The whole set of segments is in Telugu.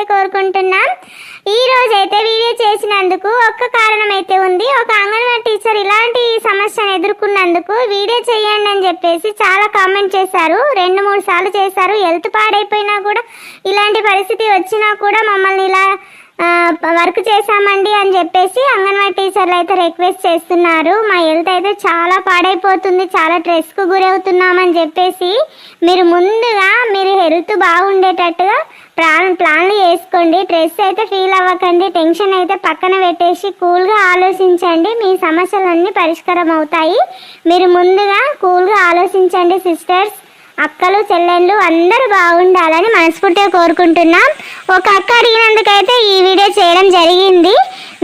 అయితే కోరుకుంటున్నాం. ఈ రోజు అయితే వీడియో చేసినందుకు ఒక్క కారణం అయితే ఉంది. ఒక అంగన్వాడీ టీచర్ ఇలాంటి సమస్యను ఎదుర్కొన్నందుకు వీడియో చేయండి అని చెప్పేసి చాలా కామెంట్ చేశారు. రెండు మూడు సార్లు చేశారు. హెల్త్ పాడైపోయినా కూడా ఇలాంటి పరిస్థితి వచ్చినా కూడా మమ్మల్ని ఇలా వర్క్ చేశామండి అని చెప్పేసి అంగన్వాడీ టీచర్లు అయితే రిక్వెస్ట్ చేస్తున్నారు. మా హెల్త్ అయితే చాలా పాడైపోతుంది. చాలా స్ట్రెస్కు గురవుతున్నామని చెప్పేసి మీరు ముందుగా మీరు హెల్త్ బాగుండేటట్టుగా ప్లాన్ ప్లాన్లు వేసుకోండి. స్ట్రెస్ అయితే ఫీల్ అవ్వకండి. టెన్షన్ అయితే పక్కన పెట్టేసి కూల్గా ఆలోచించండి. మీ సమస్యలన్నీ పరిష్కారం అవుతాయి. మీరు ముందుగా కూల్గా ఆలోచించండి సిస్టర్స్ అక్కలు చెల్లెళ్ళు అందరూ బాగుండాలని మనస్ఫూర్తిగా కోరుకుంటున్నాం. ఒక అక్క అడిగినందుకైతే ఈ వీడియో చేయడం జరిగింది.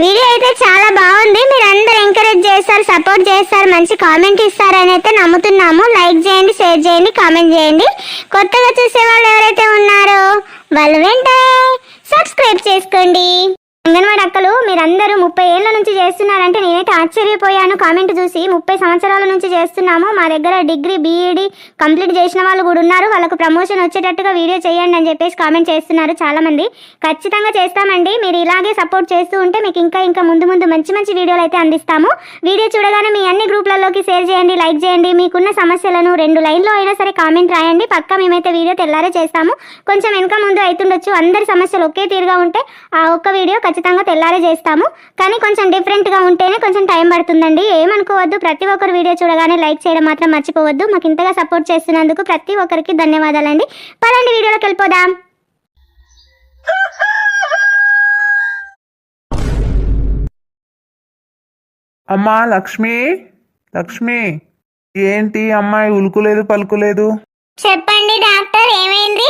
వీడియో అయితే చాలా బాగుంది. మీరు అందరూ ఎంకరేజ్ చేస్తారు సపోర్ట్ చేస్తారు మంచి కామెంట్ ఇస్తారని అయితే నమ్ముతున్నాము. లైక్ చేయండి షేర్ చేయండి కామెంట్ చేయండి. కొత్తగా చూసే వాళ్ళు ఎవరైతే ఉన్నారో వాళ్ళు వెంటనే సబ్స్క్రైబ్ చేసుకోండి. అంగన్వాడి అక్కలు మీరందరూ ముప్పై ఏళ్ళ నుంచి చేస్తున్నారంటే నేనైతే ఆశ్చర్యపోయాను. కామెంట్ చూసి ముప్పై సంవత్సరాల నుంచి చేస్తున్నాము. మా దగ్గర డిగ్రీ బీఈడి కంప్లీట్ చేసిన వాళ్ళు కూడా ఉన్నారు. వాళ్ళకు ప్రమోషన్ వచ్చేటట్టుగా వీడియో చేయండి అని చెప్పేసి కామెంట్ చేస్తున్నారు చాలామంది. ఖచ్చితంగా చేస్తామండి. మీరు ఇలాగే సపోర్ట్ చేస్తూ ఉంటే మీకు ఇంకా ఇంకా ముందు ముందు మంచి మంచి వీడియోలు అయితే అందిస్తాము. వీడియో చూడగానే మీ అన్ని గ్రూప్లలోకి షేర్ చేయండి లైక్ చేయండి. మీకున్న సమస్యలను రెండు లైన్లో అయినా సరే కామెంట్ రాయండి. పక్క మేమైతే వీడియో తెల్లారే చేస్తాము. కొంచెం వెనక ముందు అవుతుండొచ్చు అందరి సమస్యలు ఒకే తీరుగా ఉంటే ఆ ఒక్క వీడియో ఖచ్చితంగా తెల్లారే చేస్తాము. కానీ కొంచెం డిఫరెంట్గా ఉంటేనే కొంచెం టైం పడుతుందండి. ఏమనుకోవద్దు. ప్రతి ఒక్కరు వీడియో చూడగానే లైక్ చేయడం మాత్రం మర్చిపోవద్దు. మాకు ఇంతగా సపోర్ట్ చేస్తున్నందుకు ప్రతి ఒక్కరికి ధన్యవాదాలండి. పదండి వీడియోలోకి వెళ్ళిపోదాం. అమ్మా లక్ష్మి. లక్ష్మి. ఏంటి అమ్మాయి ఉలుకులేదు పలుకులేదు? చెప్పండి డాక్టర్ ఏమైంది?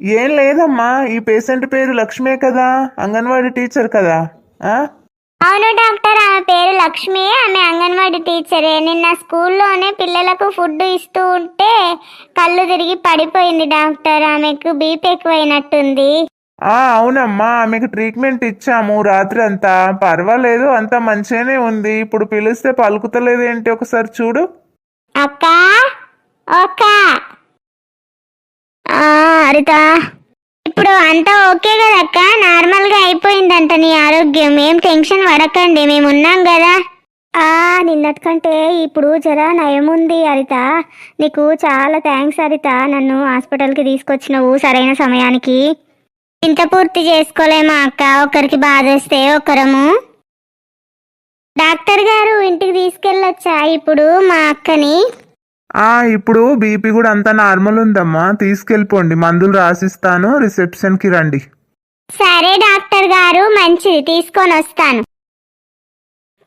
ఏం లేదమ్మా ఈ పేషెంట్ పేరు లక్ష్మే కదా అంగన్వాడీ టీచర్ కదా ఆ? అవును డాక్టర్ ఆమె పేరు లక్ష్మి ఆమె అంగన్వాడీ టీచరే. నిన్న స్కూల్లోనే పిల్లలకు ఫుడ్ ఇస్తూ ఉంటే కళ్ళు తిరిగి పడిపోయింది డాక్టర్. ఆమెకు బీపీ ఎక్కువైనట్టుంది. ఆ అవునమ్మా ఆమెకు ట్రీట్మెంట్ ఇచ్చాము రాత్రి అంతా పర్వాలేదు అంతా మంచిగానే ఉంది. ఇప్పుడు పిలిస్తే పలుకుతలేదు ఏంటి ఒకసారి చూడు. అక్క ఆ, హారిత ఇప్పుడు అంతా ఓకే కదా అక్క నార్మల్గా అయిపోయిందంట నీ ఆరోగ్యం. ఏం టెన్షన్ పడకండి మేము ఉన్నాం కదా. ఆ నిన్నటికంటే ఇప్పుడు జర నయముంది హరిత నీకు చాలా థ్యాంక్స్ హరిత నన్ను హాస్పిటల్కి తీసుకొచ్చినవు సరైన సమయానికి. ఇంత పూర్తి చేసుకోలేమా అక్క? ఒకరికి బాధేస్తే ఒకరము. డాక్టర్ గారు ఇంటికి తీసుకెళ్ళొచ్చా? ఇప్పుడు మా అక్కని. ఆ ఇప్పుడు బీపీ కూడా అంతా నార్మల్ ఉందమ్మా. తీసుకెళ్ళిపోండి. మందులు రాసిస్తాను. రిసెప్షన్కి రండి. సరే డాక్టర్ గారు మంచిది. తీసుకొని వస్తాను.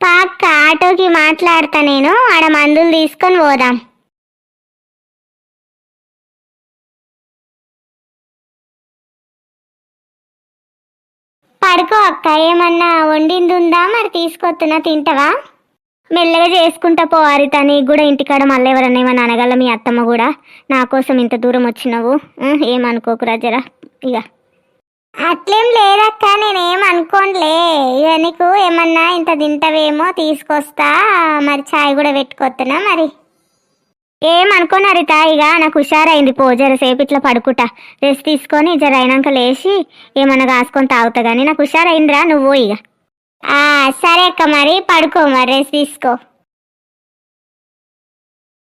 పాక్క ఆటోకి మాట్లాడతా నేను. ఆడ మందులు తీసుకొని పోదాం. పడుకో అక్క. ఏమన్నా వండింది ఉందా? మరి తీసుకొస్తున్నా. తింటావా? మెల్లగా చేసుకుంటా పోవాలి తని కూడా ఇంటికాడ మళ్ళీ ఎవరన్నా ఏమన్నా అనగల మీ అత్తమ్మ కూడా? నా కోసం ఇంత దూరం వచ్చినావు. ఉం, ఏమనుకోకురా జరా ఇక అట్లేం లేదక్క నేనేం అనుకోనులే. ఇక నీకు ఏమన్నా ఇంత తింటవేమో తీసుకొస్తా. మరి చాయ్ కూడా పెట్టుకొస్తున్నా మరి? ఏం హరిత ఇక నాకు హుషారైంది. పో జరసేపు ఇట్లా పడుకుంటా. రెస్ట్ తీసుకొని జర అయినాక లేచి ఏమన్నా కాసుకొని తాగుతా కానీ నాకు హుషారైందిరా నువ్వు ఇక సరే అక్క మరి పడుకో మరి రెస్ట్ తీసుకో.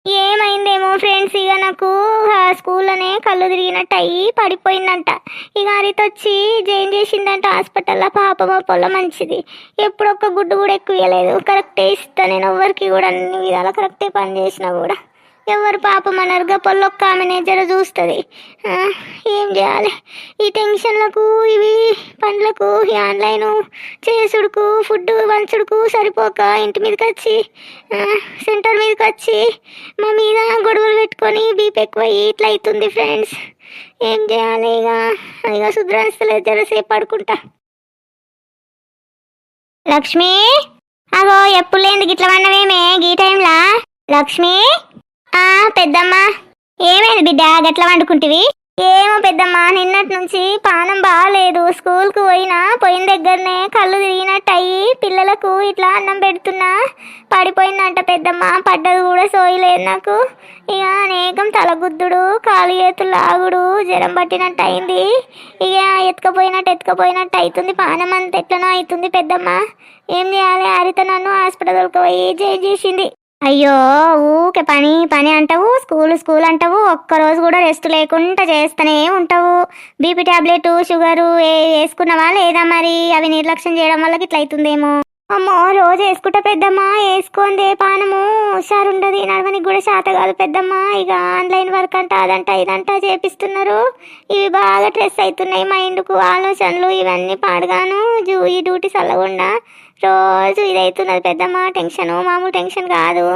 ఏమైందేమో ఫ్రెండ్స్ ఇక నాకు ఆ, స్కూల్లోనే కళ్ళు తిరిగినట్టు అయ్యి పడిపోయిందంట. ఇక హరిత వచ్చి జైన్ చేసిందంట హాస్పిటల్లో పాప పొల్ల మంచిది. ఎప్పుడు ఒక్క గుడ్డు కూడా ఎక్కువ ఇవ్వలేదు కరెక్టే ఇస్తా నేను ఎవరికి కూడా అన్ని విధాలా కరెక్టే పని చేసినా కూడా. ఎవరు పాపం అనరుగా? పొల్లొక్క ఆమెనే జర చూస్తుంది. ఏం చేయాలి? ఈ టెన్షన్లకు ఇవి పండ్లకు ఈ ఆన్లైన్ చేసుడుకు ఫుడ్ వంచుడుకు సరిపోక ఇంటి మీదకి వచ్చి సెంటర్ మీదకి వచ్చి మా మీద గొడవలు పెట్టుకొని బీపీ ఎక్కువ ఇట్లా అవుతుంది ఫ్రెండ్స్. ఏం చేయాలి ఇక? ఇక శుద్రాస్తలేదు జరసేపు పడుకుంటా. లక్ష్మి? అగో ఎప్పుడు లేదు గిట్ల వన్నవేమే గీ టైంలా? లక్ష్మి? ఆ పెద్దమ్మ. ఏమైంది బిడ్డ? గట్ల వండుకుంటివి? ఏమో పెద్దమ్మ నిన్నటి నుంచి పానం బాగాలేదు స్కూల్కు పోయినా పోయిన దగ్గరనే కళ్ళు తిరిగినట్టు అయ్యి పిల్లలకు ఇట్లా అన్నం పెడుతున్నా. పడిపోయిందంట పెద్దమ్మ. పడ్డది కూడా సోయలేదు నాకు. ఇక అనేకం తలగుద్దుడు కాలు చేతులు లాగుడు జ్వరం పట్టినట్టు అయింది ఇక ఎత్తుకపోయినట్టు ఎత్తుకపోయినట్టు అవుతుంది పానం అంత. ఎట్లనో అవుతుంది పెద్దమ్మ. ఏం చేయాలి? హరిత నన్ను హాస్పిటల్కి పోయి చేంజ్ చేసింది. అయ్యో ఊకే పని పని అంటావు స్కూల్ స్కూల్ అంటావు ఒక్కరోజు కూడా రెస్ట్ లేకుండా చేస్తూనే ఉంటావు. బీపీ ట్యాబ్లెట్ షుగరు వేసుకున్నావా లేదా మరి? అవి నిర్లక్ష్యం చేయడం వల్ల ఇట్లా అవుతుందేమో అమ్మో రోజు వేసుకుంటా పెద్దమ్మా వేసుకోండి పానము. హుషారుండదు నడవనికి కూడా శాత కాదు పెద్దమ్మా. ఇక ఆన్లైన్ వర్క్ అంట అదంట ఇదంట చేపిస్తున్నారు. ఇవి బాగా స్ట్రెస్ అవుతున్నాయి మైండ్కు ఆలోచనలు ఇవన్నీ పాడగాను. జూ- ఈ డ్యూటీ చల్లకుండా రోజు ఇదైతున్నది పెద్దమ్మ టెన్షన్. మామూలు టెన్షన్ కాదు.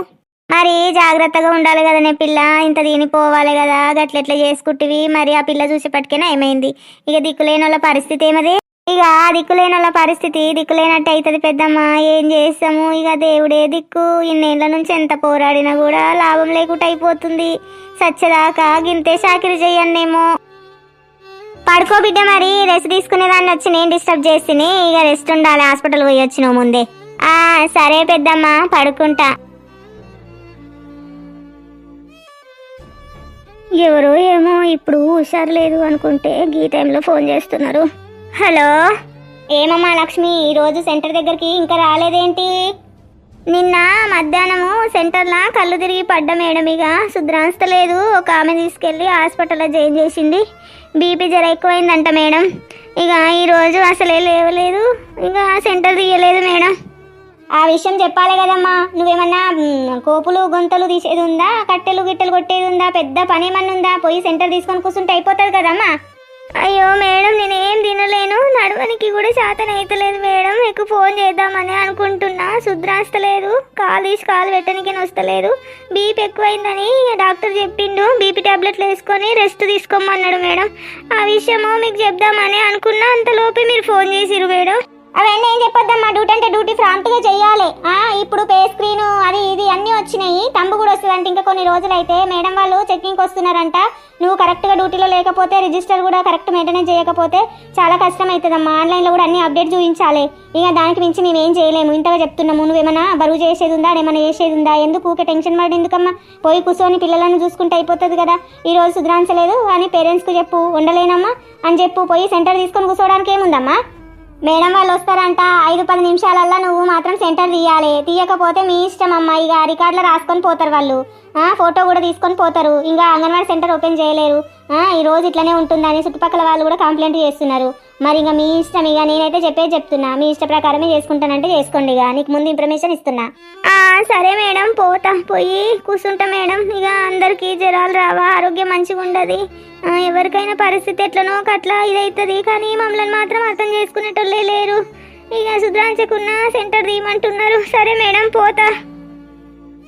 మరి జాగ్రత్తగా ఉండాలి కదా నే పిల్ల. ఇంత దీనిపోవాలి కదా. గట్లెట్లా చేసుకుంటివి? మరి ఆ పిల్ల చూసేపటికైనా ఏమైంది? ఇక దిక్కులేని వాళ్ళ పరిస్థితి ఏమది? ఇక దిక్కులేని వాళ్ళ పరిస్థితి దిక్కులేనట్టు అవుతుంది పెద్దమ్మ. ఏం చేస్తాము? ఇక దేవుడే దిక్కు. ఇన్నేళ్ళ నుంచి ఎంత పోరాడినా కూడా లాభం లేకుండా అయిపోతుంది. సచ్చదాకా గింతే సాకిరి చెయ్యన్నేమో పడుకో బిడ్డ మరి. రెస్ట్ తీసుకునేదాన్ని వచ్చి నేను డిస్టర్బ్ చేసిన ఇక రెస్ట్ ఉండాలి. హాస్పిటల్ పోయి వచ్చినావు ముందే. ఆ సరే పెద్దమ్మ పడుకుంటా. ఎవరో ఏమో ఇప్పుడు హుషారు లేదు అనుకుంటే గీ టైంలో ఫోన్ చేస్తున్నారు. హలో ఏమమ్మా లక్ష్మి ఈరోజు సెంటర్ దగ్గరికి ఇంకా రాలేదేంటి? నిన్న మధ్యాహ్నం సెంటర్లా కళ్ళు తిరిగి పడ్డ మేడం ఇక. శుద్రాంస్తలేదు ఒక ఆమె తీసుకెళ్ళి హాస్పిటల్లో జాయిన్ చేసింది. బీపీ జర ఎక్కువైందంట మేడం. ఇక ఈరోజు అసలే లేవలేదు. ఇక సెంటర్ తీయలేదు మేడం. ఆ విషయం చెప్పాలి కదమ్మా. నువ్వేమన్నా కోపులు గొంతలు తీసేది ఉందా? కట్టెలు గిట్టెలు కొట్టేది ఉందా? పెద్ద పని ఏమన్నా ఉందా? పోయి సెంటర్ తీసుకొని కూర్చుంటే అయిపోతుంది కదమ్మా. అయ్యో మేడం నేనేం తినలేను. నడవనికి కూడా శాతం అవుతలేదు మేడం. మీకు ఫోన్ చేద్దామని అనుకుంటున్నా. శుద్రాస్తలేదు. కాలు తీసి కాలు పెట్టడానికి వస్తలేదు. బీపీ ఎక్కువైందని డాక్టర్ చెప్పిండు. బీపీ టాబ్లెట్లు వేసుకొని రెస్ట్ తీసుకోమన్నాడు మేడం. ఆ విషయము మీకు చెప్దామని అనుకున్నా. అంతలోపే మీరు ఫోన్ చేసిరు మేడం. అవన్నీ ఏం చెప్పొద్దమ్మా. డ్యూటీ అంటే డ్యూటీ ఫ్రాంట్గా చెయ్యాలి. ఇప్పుడు పే స్క్రీన్ అది ఇది అన్నీ వచ్చినాయి. తంబు కూడా వస్తుందంట ఇంకా కొన్ని రోజులు అయితే మేడం వాళ్ళు చెకింగ్కి వస్తున్నారంట. నువ్వు కరెక్ట్గా డ్యూటీలో లేకపోతే రిజిస్టర్ కూడా కరెక్ట్ మెయింటెనెన్స్ చేయకపోతే చాలా కష్టం అవుతుందమ్మా ఆన్లైన్లో కూడా అన్ని అప్డేట్ చూపించాలి. ఇక దానికి మించి మేము ఏం చేయలేము. ఇంతగా చెప్తున్నాము. నువ్వేమన్నా బరువు చేసేది ఉందా? ఏమైనా చేసేది ఉందా? ఎందుకు ఊకే టెన్షన్ పడి ఎందుకమ్మా పోయి కూర్చొని పిల్లలను చూసుకుంటే అయిపోతుంది కదా. ఈ రోజు సుధరాంచలేదు అని పేరెంట్స్కి చెప్పు. ఉండలేనమ్మా అని చెప్పు. పోయి సెంటర్ తీసుకొని కూర్చోవడానికి ఏముందమ్మా? మేడం వాళ్ళు వస్తారంట. ఐదు పది నిమిషాలల్లో నువ్వు మాత్రం సెంటర్ తీయాలి. తీయకపోతే మీ ఇష్టం అమ్మ. ఇక రికార్డులో రాసుకొని పోతారు వాళ్ళు. ఆ, ఫోటో కూడా తీసుకొని పోతారు. ఇంకా అంగన్వాడీ సెంటర్ ఓపెన్ చేయలేరు. ఆ, ఈ రోజు ఇట్లనే ఉంటుందని చుట్టుపక్కల వాళ్ళు కూడా కంప్లైంట్ చేస్తున్నారు. మరి ఇంకా మీ ఇష్టం ఇక నేనైతే చెప్పేది చెప్తున్నా. మీ ఇష్ట ప్రకారమే చేసుకుంటానంటే చేసుకోండి ఇక. నీకు ముందు ఇన్ఫర్మేషన్ ఇస్తున్నా. ఆ, సరే మేడం పోతా. పోయి కూర్చుంటా మేడం. ఇక అందరికీ జ్వరాలు రావా ఆరోగ్యం మంచిగా ఉండదు. ఎవరికైనా పరిస్థితి ఎట్లనో ఒక అట్లా ఇదవుతుంది కానీ మమ్మల్ని మాత్రం అర్థం చేసుకునేటోళ్ళే లేరు. ఇక సుధరాంచకున్న సెంటర్ తీయమంటున్నారు. సరే మేడం పోతా.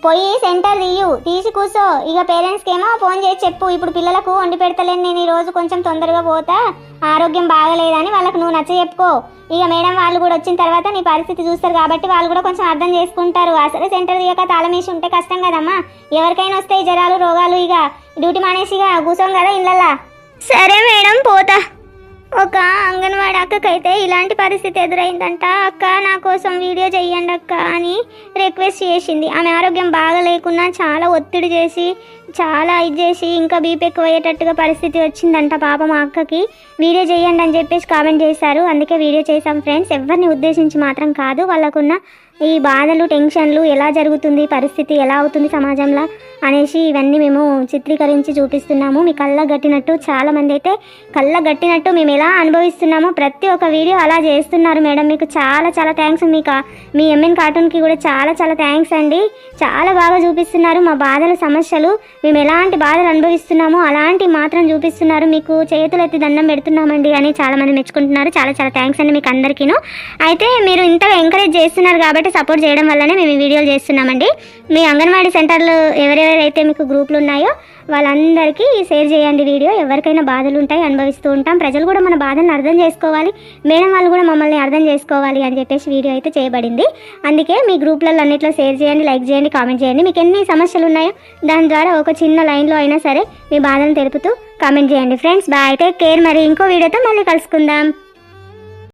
పోయి సెంటర్ తీయు తీసి కూర్చో ఇక పేరెంట్స్కి ఏమో ఫోన్ చేసి చెప్పు ఇప్పుడు పిల్లలకు వండి పెడతలేను నేను ఈ రోజు కొంచెం తొందరగా పోతా ఆరోగ్యం బాగలేదని వాళ్ళకు నువ్వు నచ్చ చెప్పుకో. ఇక మేడం వాళ్ళు కూడా వచ్చిన తర్వాత నీ పరిస్థితి చూస్తారు కాబట్టి వాళ్ళు కూడా కొంచెం అర్థం చేసుకుంటారు. అసలు సెంటర్ తీయక తాళమేసి ఉంటే కష్టం కదమ్మా. ఎవరికైనా వస్తాయి జ్వరాలు రోగాలు ఇక డ్యూటీ మానేసి ఇక కూర్చోం కదా ఇళ్ళల్లా సరే మేడం పోతా. ఒక అంగన్వాడీ అక్కకైతే ఇలాంటి పరిస్థితి ఎదురైందంట. అక్క నా కోసం వీడియో చెయ్యండి అక్క అని రిక్వెస్ట్ చేసింది. ఆమె ఆరోగ్యం బాగా లేకున్నా చాలా ఒత్తిడి చేసి చాలా ఇది చేసి ఇంకా బీపీ ఎక్కువయ్యేటట్టుగా పరిస్థితి వచ్చిందంట పాప మా అక్కకి. వీడియో చేయండి అని చెప్పేసి కామెంట్ చేశారు. అందుకే వీడియో చేశాం ఫ్రెండ్స్. ఎవరిని ఉద్దేశించి మాత్రం కాదు వాళ్ళకున్న ఈ బాధలు టెన్షన్లు ఎలా జరుగుతుంది పరిస్థితి ఎలా అవుతుంది సమాజంలో అనేసి ఇవన్నీ మేము చిత్రీకరించి చూపిస్తున్నాము. మీ కళ్ళ గట్టినట్టు చాలా మంది అయితే కళ్ళ గట్టినట్టు మేము ఎలా అనుభవిస్తున్నామో ప్రతి ఒక్క వీడియో అలా చేస్తున్నారు మేడం. మీకు చాలా చాలా థ్యాంక్స్. మీకు మీ ఎంఎన్ కార్టూన్కి కూడా చాలా చాలా థ్యాంక్స్ అండి. చాలా బాగా చూపిస్తున్నారు మా బాధల సమస్యలు. మేము ఎలాంటి బాధలు అనుభవిస్తున్నామో అలాంటి మాత్రం చూపిస్తున్నారు. మీకు చేతులు ఎత్తి దండం పెడుతున్నామండి అని చాలామంది మెచ్చుకుంటున్నారు. చాలా చాలా థ్యాంక్స్ అండి మీకు అందరికీను. అయితే మీరు ఇంతగా ఎంకరేజ్ చేస్తున్నారు కాబట్టి సపోర్ట్ చేయడం వల్లనే మేము ఈ వీడియోలు చేస్తున్నామండి. మీ అంగన్వాడీ సెంటర్లు ఎవరెవరైతే మీకు గ్రూపులు ఉన్నాయో వాళ్ళందరికీ షేర్ చేయండి వీడియో. ఎవరికైనా బాధలు ఉంటాయి అనుభవిస్తూ ఉంటాం. ప్రజలు కూడా మన బాధలను అర్థం చేసుకోవాలి. మేడం వాళ్ళు కూడా మమ్మల్ని అర్థం చేసుకోవాలి అని చెప్పేసి వీడియో అయితే చేయబడింది. అందుకే మీ గ్రూప్లలో అన్నిట్లో షేర్ చేయండి లైక్ చేయండి కామెంట్ చేయండి. మీకు ఎన్ని సమస్యలు ఉన్నాయో దాని ద్వారా ఒక చిన్న లైన్లో అయినా సరే మీ బాధను తెలుపుతూ కామెంట్ చేయండి. Friends bye. Take care. మరి ఇంకో వీడియోతో మళ్ళీ కలుసుకుందాం.